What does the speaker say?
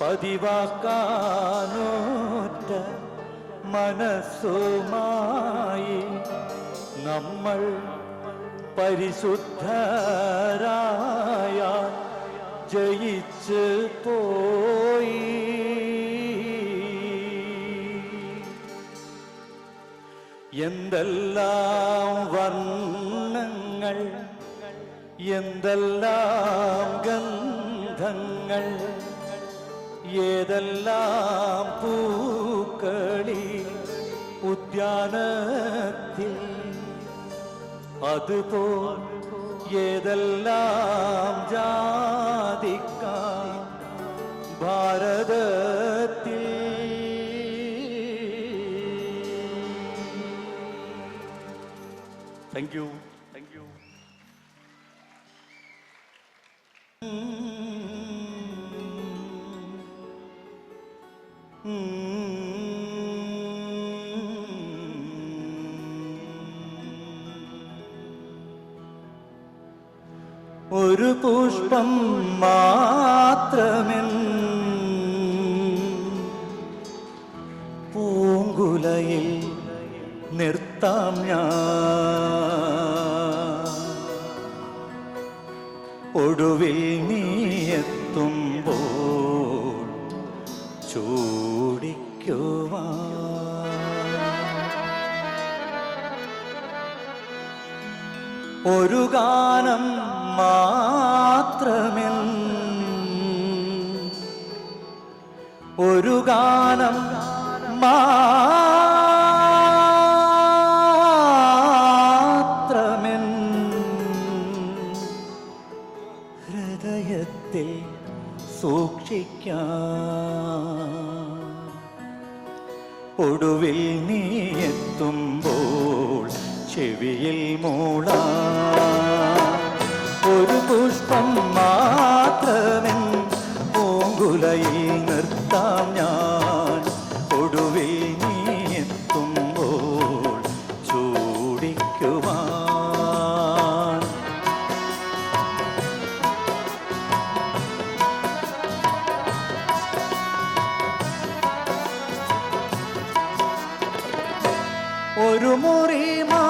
പതിവാക്കാനോറ്റ മനസ്സുമായി നമ്മൾ പരിശുദ്ധരായ ജയിച്ച് പോയി. എന്തെല്ലാം വർണങ്ങൾ എന്തെല്ലാം ഗന്ധങ്ങൾ ഏതെല്ലാം പൂക്കളി ഉദ്യാനത്തിൽ അതുപോൽ ഏതെല്ലാം ജാതിക്കാം ഭാരതത്തിൽ താങ്ക് യു താങ്ക് യു ഒരു പുഷ്പം മാത്രമെൻ. പൂങ്കുലയിൽ നിർത്താം ഞാൻ. ഒടുവിൽ നീ എത്തുമ്പോൾ ഒരു ഗാനം മാത്രമിൽ. ഒരു ഗാനം മാത്രമെൻ ഹൃദയത്തിൽ സൂക്ഷിക്കാം. ഒടുവിൽ നീ എത്തുമ്പോൾ ചെവിയിൽ മൂള. ഒരു പുഷ്പം മാത്രമെൻ പൂങ്കുലയിൽ നിർത്താം ഞാൻ. ഒടുവിൽ നീ എത്തുമ്പോൾ ചൂടിക്കുവാൻ. ഒരു മുറി മാത്രം